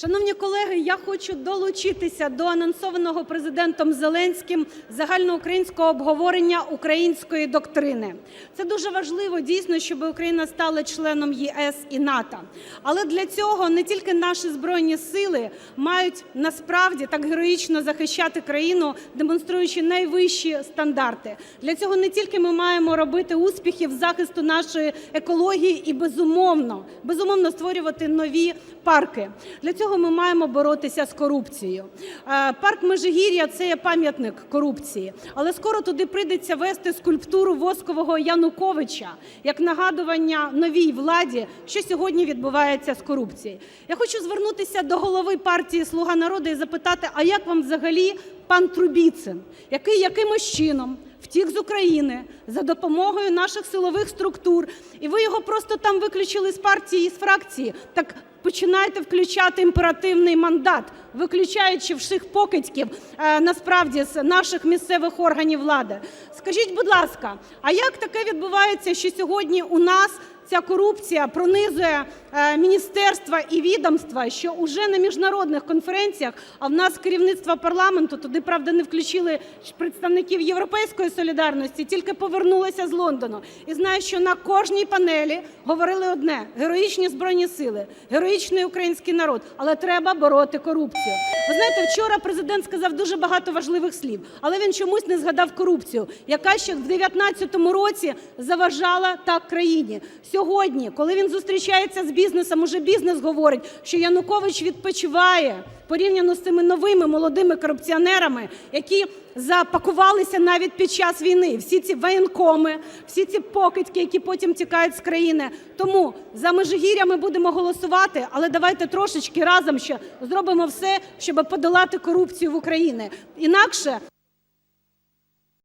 Шановні колеги, я хочу долучитися до анонсованого Президентом Зеленським загальноукраїнського обговорення української доктрини. Це дуже важливо дійсно, щоб Україна стала членом ЄС і НАТО. Але для цього не тільки наші збройні сили мають насправді так героїчно захищати країну, демонструючи найвищі стандарти. Для цього не тільки ми маємо робити успіхи в захисту нашої екології і безумовно, безумовно створювати нові парки. Для цього ми маємо боротися з корупцією. Е, Парк Межигір'я – це є пам'ятник корупції, але скоро туди прийдеться вести скульптуру воскового Януковича як нагадування новій владі, що сьогодні відбувається з корупцією. Я хочу звернутися до голови партії "Слуга народу" і запитати, а як вам взагалі пан Трубіцин, який якимось чином втік з України за допомогою наших силових структур, і ви його просто там виключили з партії і з фракції, так починайте включати імперативний мандат, виключаючи всіх покидьків е, насправді з наших місцевих органів влади. Скажіть, будь ласка, а як таке відбувається, що сьогодні у нас ця корупція пронизує е, міністерства і відомства, що уже на міжнародних конференціях, а в нас керівництво парламенту, туди, правда, не включили представників "Європейської солідарності", тільки повернулися з Лондону. І знаю, що на кожній панелі говорили одне: героїчні Збройні Сили, героїчний український народ, але треба бороти корупцію. Ви знаєте, вчора Президент сказав дуже багато важливих слів, але він чомусь не згадав корупцію, яка ще в 19-му році заважала так країні. Сьогодні, коли він зустрічається з бізнесом, уже бізнес говорить, що Янукович відпочиває порівняно з цими новими молодими корупціонерами, які запакувалися навіть під час війни. Всі ці воєнкоми, всі ці покидьки, які потім тікають з країни. Тому за Межигір'я ми будемо голосувати, але давайте трошечки разом ще зробимо все, щоб подолати корупцію в Україні. Інакше